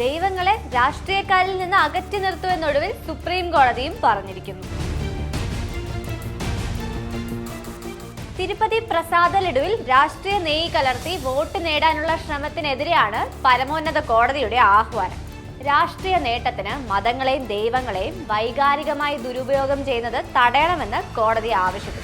ദൈവങ്ങളെ രാഷ്ട്രീയക്കാരിൽ നിന്ന് അകറ്റി നിർത്തുമെന്നൊടുവിൽ സുപ്രീം കോടതിയും പറഞ്ഞിരിക്കുന്നു. തിരുപ്പതി പ്രസാദ ലഡുവിൽ രാഷ്ട്രീയ നെയ്യ് കലർത്തി വോട്ട് നേടാനുള്ള ശ്രമത്തിനെതിരെയാണ് പരമോന്നത കോടതിയുടെ ആഹ്വാനം. രാഷ്ട്രീയ നേട്ടത്തിന് മതങ്ങളെയും ദൈവങ്ങളെയും വൈകാരികമായി ദുരുപയോഗം ചെയ്യുന്നത് തടയണമെന്ന് കോടതി ആവശ്യപ്പെട്ടു.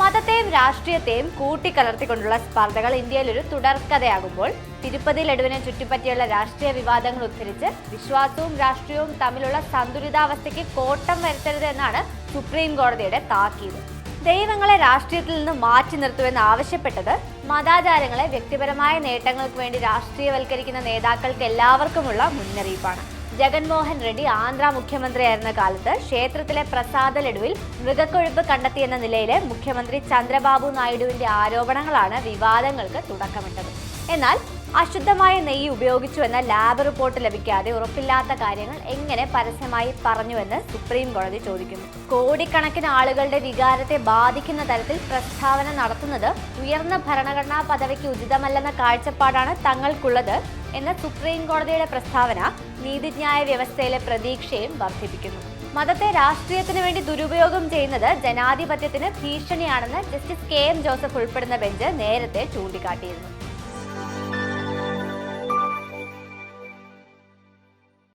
മതത്തെയും രാഷ്ട്രീയത്തെയും കൂട്ടിക്കലർത്തിക്കൊണ്ടുള്ള സ്പർദ്ധകൾ ഇന്ത്യയിൽ ഒരു തുടർക്കഥയാകുമ്പോൾ തിരുപ്പതി ലഡുവിനെ ചുറ്റിപ്പറ്റിയുള്ള രാഷ്ട്രീയ വിവാദങ്ങൾ ഉദ്ധരിച്ച് വിശ്വാസവും രാഷ്ട്രീയവും തമ്മിലുള്ള സന്തുലിതാവസ്ഥയ്ക്ക് കോട്ടം വരുത്തരുത് എന്നാണ് സുപ്രീം കോടതിയുടെ താക്കീത്. ദൈവങ്ങളെ രാഷ്ട്രീയത്തിൽ നിന്ന് മാറ്റി നിർത്തുമെന്ന് ആവശ്യപ്പെട്ടത് മതാചാരങ്ങളെ വ്യക്തിപരമായ നേട്ടങ്ങൾക്ക് വേണ്ടി രാഷ്ട്രീയവൽക്കരിക്കുന്ന നേതാക്കൾക്ക് എല്ലാവർക്കുമുള്ള മുന്നറിയിപ്പാണ്. ജഗൻമോഹൻ റെഡ്ഡി ആന്ധ്ര മുഖ്യമന്ത്രിയായിരുന്ന കാലത്ത് ക്ഷേത്രത്തിലെ പ്രസാദ ലഡുവിൽ മൃഗക്കൊഴുപ്പ് കണ്ടെത്തിയെന്ന നിലയിലെ മുഖ്യമന്ത്രി ചന്ദ്രബാബു നായിഡുവിന്റെ ആരോപണങ്ങളാണ് വിവാദങ്ങൾക്ക് തുടക്കമിട്ടത്. എന്നാൽ അശുദ്ധമായ നെയ്യ് ഉപയോഗിച്ചുവെന്ന ലാബ് റിപ്പോർട്ട് ലഭിക്കാതെ ഉറപ്പില്ലാത്ത കാര്യങ്ങൾ എങ്ങനെ പരസ്യമായി പറഞ്ഞുവെന്ന് സുപ്രീം കോടതി ചോദിക്കുന്നു. കോടിക്കണക്കിന് ആളുകളുടെ വികാരത്തെ ബാധിക്കുന്ന തരത്തിൽ പ്രസ്താവന നടത്തുന്നത് ഉയർന്ന ഭരണഘടനാ പദവിക്ക് ഉചിതമല്ലെന്ന കാഴ്ചപ്പാടാണ് തങ്ങൾക്കുള്ളത് എന്ന സുപ്രീം കോടതിയുടെ പ്രസ്താവന നീതിന്യായ വ്യവസ്ഥയിലെ പ്രതീക്ഷയും വർദ്ധിപ്പിക്കുന്നു. മതത്തെ രാഷ്ട്രീയത്തിന് വേണ്ടി ദുരുപയോഗം ചെയ്യുന്നത് ജനാധിപത്യത്തിന് ഭീഷണിയാണെന്ന് ജസ്റ്റിസ് കെ എം ജോസഫ് ഉൾപ്പെടുന്ന ബെഞ്ച് നേരത്തെ ചൂണ്ടിക്കാട്ടിയിരുന്നു.